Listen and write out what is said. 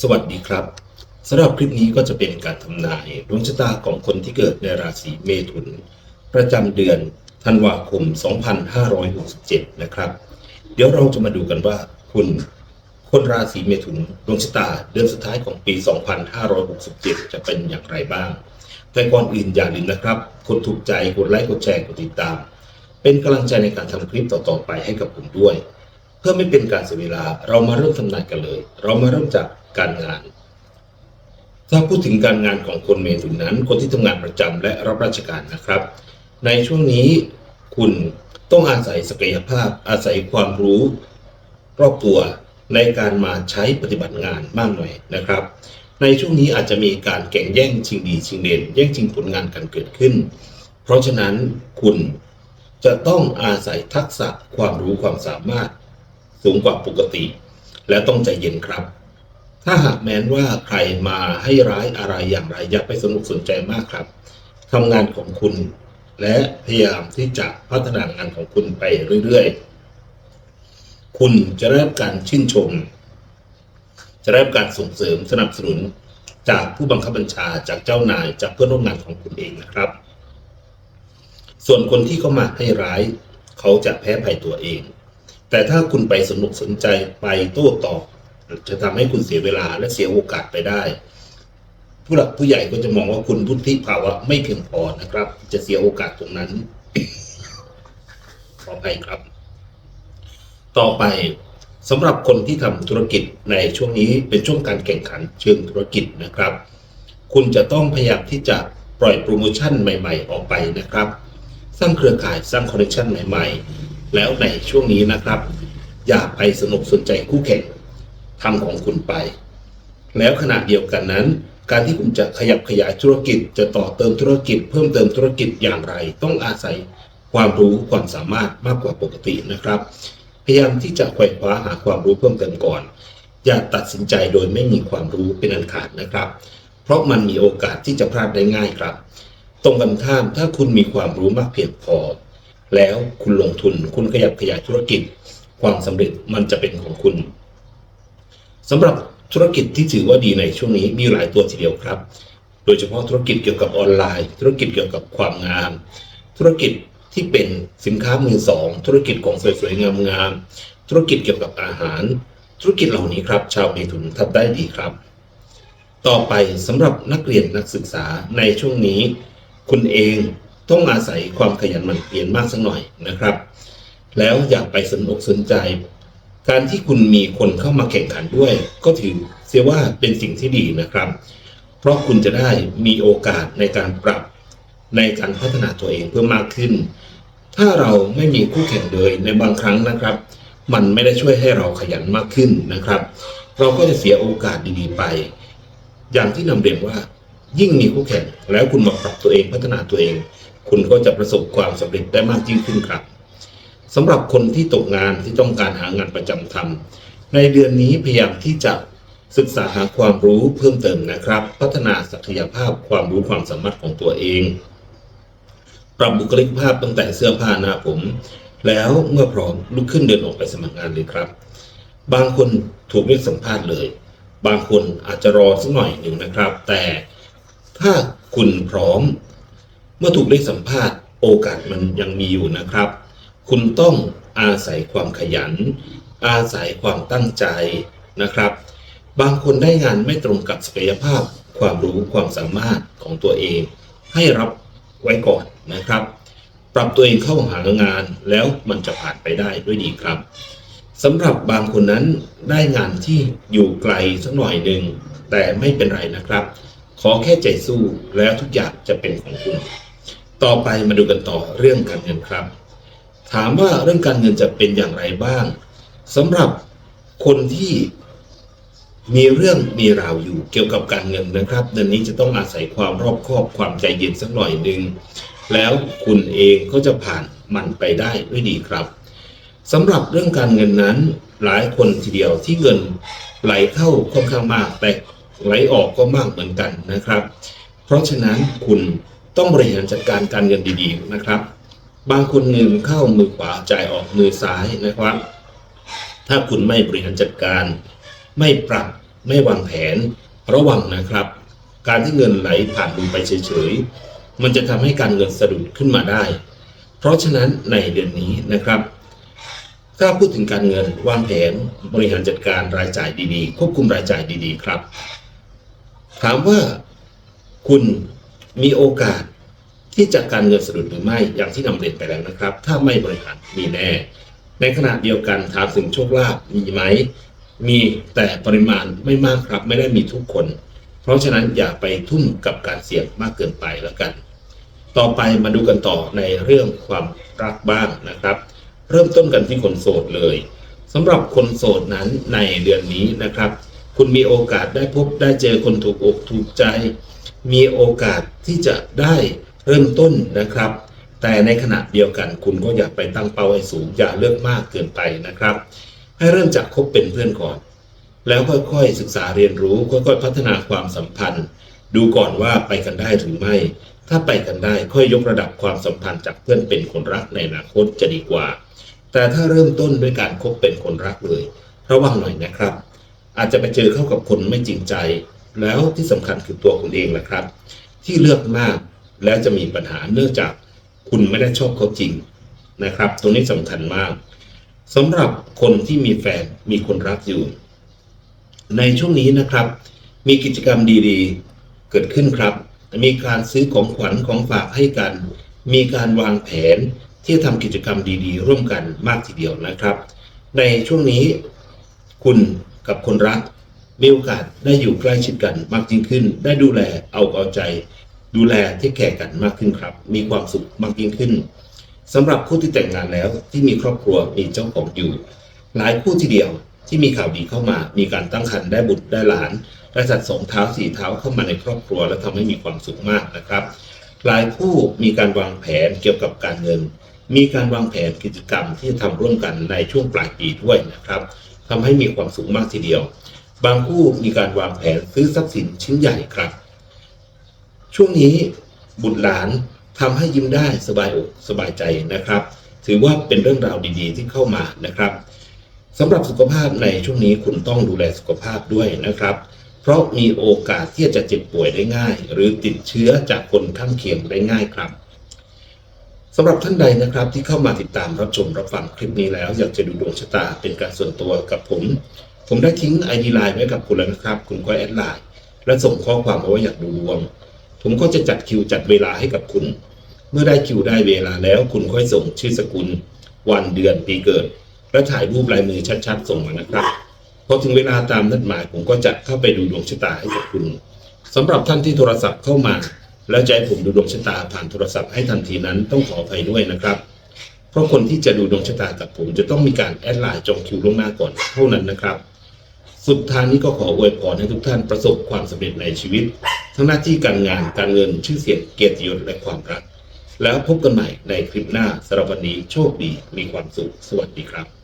สวัสดีครับสำหรับคลิปนี้ก็จะเป็นการทำนายดวงชะตาของคนที่เกิดในราศีเมถุน ประจำเดือนธันวาคม 2567 นะครับ เดี๋ยวเราจะมาดูกันว่าคุณคนราศีเมถุนดวงชะตาเดือนสุดท้ายของปี 2567 จะเป็นอย่างไรบ้าง แต่ก่อนอื่นอย่าลืมนะครับกดถูกใจกดไลค์กดแชร์กดติดตาม เป็นกำลังใจในการทำคลิปต่อๆไปให้กับผมด้วย เพื่อไม่เป็นการเสียเวลาเรามาเริ่มทำนายกันเลย เรามาเริ่มจาก การงาน ถ้าพูดถึงการงานของคนเมถุนนั้น คนที่ทำงานประจำและรับราชการนะครับ ในช่วงนี้คุณต้องอาศัยศักยภาพอาศัยความรู้รอบตัวในการมาใช้ปฏิบัติงานมากหน่อยนะครับ ในช่วงนี้อาจจะมีการแข่งแย่งชิงดีชิงเด่นแย่งชิงผลงานกันเกิดขึ้น เพราะฉะนั้นคุณจะต้องอาศัยทักษะความรู้ความสามารถ สูงกว่าปกติ และต้องใจเย็นครับ ถ้าหากแม้นว่าใครมาให้ร้ายอะไรอย่างไร อย่าไปสนุกสนใจมากครับทำงานของคุณ และพยายามที่จะพัฒนางานของคุณไปเรื่อยๆ คุณจะได้รับการชื่นชม จะได้รับการส่งเสริมสนับสนุนจากผู้บังคับบัญชาจากเจ้านายจากเพื่อนร่วมงานของคุณเองนะครับ ส่วนคนที่เข้ามาให้ร้าย เขาจะแพ้ภัยตัวเอง แต่ถ้าคุณไปสนุกสนใจไปโต้ตอบ จะทำให้คุณเสียเวลาและเสียโอกาสไปได้ ผู้หลักผู้ใหญ่ก็จะมองว่าคุณพุทธิภาวะไม่เพียงพอนะครับ จะเสียโอกาสตรงนั้นขออภัยครับ ต่อไปสำหรับคนที่ทำธุรกิจในช่วงนี้เป็นช่วงการแข่งขันเชิงธุรกิจนะครับ คุณจะต้องพยายามที่จะปล่อยโปรโมชั่นใหม่ ๆ ออกไปนะครับ สร้างเครือข่ายสร้างคอนเนคชั่นใหม่ ๆ แล้วในช่วงนี้นะครับ อย่าไปสนุกสนใจคู่แข่ง ทำของคุณไป แล้วขณะเดียวกันนั้น การที่คุณจะขยับขยายธุรกิจ จะต่อเติมธุรกิจ เพิ่มเติมธุรกิจอย่างไร ต้องอาศัยความรู้ความสามารถมากกว่าปกตินะครับ พยายามที่จะไขว่คว้าหาความรู้เพิ่มเติมก่อน อย่าตัดสินใจโดยไม่มีความรู้เป็นอันขาดนะครับ เพราะมันมีโอกาสที่จะพลาดได้ง่ายครับ ตรงกันข้ามถ้าคุณมีความรู้มากเพียงพอ แล้วคุณลงทุนคุณขยับขยายธุรกิจ ความสำเร็จมันจะเป็นของคุณ สำหรับธุรกิจที่ถือว่าดีในช่วงนี้มีหลายตัวทีเดียวครับ โดยเฉพาะธุรกิจเกี่ยวกับออนไลน์ ธุรกิจเกี่ยวกับความงาม ธุรกิจที่เป็นสินค้ามือสอง ธุรกิจของสวยๆงามๆธุรกิจเกี่ยวกับอาหาร ธุรกิจเหล่านี้ครับ ชาวเมถุนทำได้ดีครับ ต่อไปสำหรับนักเรียนนักศึกษาในช่วงนี้ คุณเองต้องอาศัยความขยันหมั่นเพียรมากสักหน่อยนะครับ แล้วอย่าไปสนุกสนใจ การที่คุณมีคนเข้ามาแข่งขันด้วย ก็ถือเสียว่าเป็นสิ่งที่ดีนะครับ เพราะคุณจะได้มีโอกาสในการปรับในการพัฒนาตัวเองเพิ่มมากขึ้น ถ้าเราไม่มีคู่แข่งเลยในบางครั้งนะครับ มันไม่ได้ช่วยให้เราขยันมากขึ้นนะครับ เราก็จะเสียโอกาสดีๆไป อย่างที่นำเรียนว่า ยิ่งมีคู่แข่งแล้วคุณมาปรับตัวเองพัฒนาตัวเอง คุณก็จะประสบความสำเร็จได้มากยิ่งขึ้นครับ สำหรับคนที่ตกงานที่ต้องการหางานประจำทำในเดือนนี้พยายามที่จะศึกษาหาความรู้เพิ่มเติมนะครับ พัฒนาศักยภาพความรู้ความสามารถของตัวเอง ปรับบุคลิกภาพตั้งแต่เสื้อผ้าหน้าผม แล้วเมื่อพร้อมลุกขึ้นเดินออกไปสมัครงานเลยครับ บางคนถูกเรียกสัมภาษณ์เลย บางคนอาจจะรอสักหน่อยหนึ่งนะครับ แต่ถ้าคุณพร้อม เมื่อถูกเรียกสัมภาษณ์โอกาสมันยังมีอยู่นะครับ คุณต้องอาศัยความขยัน อาศัยความตั้งใจนะครับ บางคนได้งานไม่ตรงกับศักยภาพ ความรู้ความสามารถของตัวเอง ให้รับไว้ก่อนนะครับ ปรับตัวเองเข้าหางานแล้วมันจะผ่านไปได้ด้วยดีครับสำหรับบางคนนั้นได้งานที่อยู่ไกลสักหน่อยหนึ่งแต่ไม่เป็นไรนะครับ ขอแค่ใจสู้แล้วทุกอย่างจะเป็นของคุณ ต่อไปมาดูกันต่อเรื่องการเงินครับ ถามว่าเรื่องการเงินจะเป็นอย่างไรบ้างสำหรับคนที่มีเรื่องมีราวอยู่เกี่ยวกับการเงินนะครับเดือนนี้จะต้องอาศัยความรอบคอบความใจเย็นสักหน่อยหนึ่งแล้วคุณเองก็จะผ่านมันไปได้ด้วยดีครับสำหรับเรื่องการเงินนั้นหลายคนทีเดียวที่เงินไหลเข้าค่อนข้างมากแต่ไหลออกก็มากเหมือนกันนะครับ เพราะฉะนั้นคุณต้องบริหารจัดการการเงินดีๆนะครับ บางคนเงินเข้ามือขวาจ่ายออกมือซ้ายนะครับ ถ้าคุณไม่บริหารจัดการ ไม่ปรับไม่วางแผน ระวังนะครับ การที่เงินไหลผ่านมือไปเฉยๆมันจะทำให้การเงินสะดุดขึ้นมาได้ เพราะฉะนั้นในเดือนนี้นะครับ ถ้าพูดถึงการเงินวางแผนบริหารจัดการรายจ่ายดีๆ ควบคุมรายจ่ายดีๆ ครับ ถามว่าคุณมีโอกาส ที่จะการเงินสะดุดหรือไม่อย่างที่นำเรียนไปแล้วนะครับ ถ้าไม่บริหารมีแน่ ในขณะเดียวกันถามถึงโชคลาภมีไหมมีแต่ปริมาณไม่มากครับ ไม่ได้มีทุกคน เพราะฉะนั้นอย่าไปทุ่มกับการเสี่ยงมากเกินไปแล้วกัน ต่อไปมาดูกันต่อในเรื่องความรักบ้างนะครับ เริ่มต้นกันที่คนโสดเลยสำหรับคนโสดนั้นในเดือนนี้นะครับ คุณมีโอกาสได้พบได้เจอคนถูกอกถูกใจ มีโอกาสที่จะได้ เริ่มต้นนะครับ แต่ในขณะเดียวกันคุณก็อย่าไปตั้งเป้าให้สูง อย่าเลือกมากเกินไปนะครับ ให้เริ่มจากคบเป็นเพื่อนก่อน แล้วค่อยๆศึกษาเรียนรู้ค่อยๆพัฒนาความสัมพันธ์ ดูก่อนว่าไปกันได้หรือไม่ ถ้าไปกันได้ค่อยยกระดับความสัมพันธ์จากเพื่อนเป็นคนรักในอนาคตจะดีกว่า แต่ถ้าเริ่มต้นด้วยการคบเป็นคนรักเลย ระวังหน่อยนะครับ อาจจะไปเจอเข้ากับคนไม่จริงใจ แล้วที่สำคัญคือตัวคุณเองแหละครับ ที่เลือกมาก แล้วจะมีปัญหาเนื่องจากคุณไม่ได้ชอบเขาจริงนะครับ ตรงนี้สำคัญมากสำหรับคนที่มีแฟนมีคนรักอยู่ ในช่วงนี้นะครับ มีกิจกรรมดีๆ เกิดขึ้นครับ มีการซื้อของขวัญของฝากให้กัน มีการวางแผนที่ทำกิจกรรมดีๆ ร่วมกันมากทีเดียวนะครับ ในช่วงนี้ คุณกับคนรักมีโอกาสได้อยู่ใกล้ชิดกันมากยิ่งขึ้น ได้ดูแลเอาเอาใจ ดูแลที่แก่กันมากขึ้นครับ มีความสุขมากยิ่งขึ้นสำหรับผู้ที่แต่งงานแล้วที่มีครอบครัวมีเจ้าของอยู่ หลายคู่ทีเดียวที่มีข่าวดีเข้ามา มีการตั้งครรภ์ได้บุตรได้หลานได้จัดสองเท้าสี่เท้าเข้ามาในครอบครัว และทำให้มีความสุขมากนะครับ หลายคู่มีการวางแผนเกี่ยวกับการเงิน มีการวางแผนกิจกรรมที่ทำร่วมกันในช่วงปลายปีด้วยนะครับทำให้มีความสุขมากทีเดียว บางคู่มีการวางแผนซื้อทรัพย์สินชิ้นใหญ่ครับ ช่วงนี้บุตรหลานทำให้ยิ้มได้สบายอกสบายใจนะครับ ถือว่าเป็นเรื่องราวดีๆ ที่เข้ามานะครับสำหรับสุขภาพในช่วงนี้คุณต้องดูแลสุขภาพด้วยนะครับ เพราะมีโอกาสที่จะเจ็บป่วยได้ง่าย หรือติดเชื้อจากคนข้างเคียงได้ง่ายครับสำหรับท่านใดนะครับที่เข้ามาติดตามรับชมรับฟังคลิปนี้แล้ว อยากจะดูดวงชะตาเป็นการส่วนตัวกับผม ผมได้ทิ้งไอดีไลน์ไว้กับคุณแล้วนะครับ คุณก็แอดไลน์และส่งข้อความมาว่าอยากดูดวง ผมก็จะจัดคิวจัดเวลาให้กับคุณ เมื่อได้คิวได้เวลาแล้วคุณค่อยส่งชื่อสกุล วันเดือนปีเกิด และถ่ายรูปลายมือชัดๆ ส่งมานะครับพอถึงเวลาตามนัดหมายผมก็จะเข้าไปดูดวงชะตาให้กับคุณสำหรับท่านที่โทรศัพท์เข้ามา แล้วจะให้ผมดูดวงชะตาผ่านโทรศัพท์ให้ทันทีนั้นต้องขออภัยด้วยนะครับ เพราะคนที่จะดูดวงชะตากับผมจะต้องมีการแอดไลน์จองคิวล่วงหน้าก่อนเท่านั้นนะครับ สุดท้ายนี้ก็ขออวยพรให้ทุกท่านประสบความสำเร็จในชีวิต ทั้งหน้าที่การงานการเงินชื่อเสียงเกียรติยศและความรัก แล้วพบกันใหม่ในคลิปหน้าสำหรับวันนี้โชคดีมีความสุขสวัสดีครับ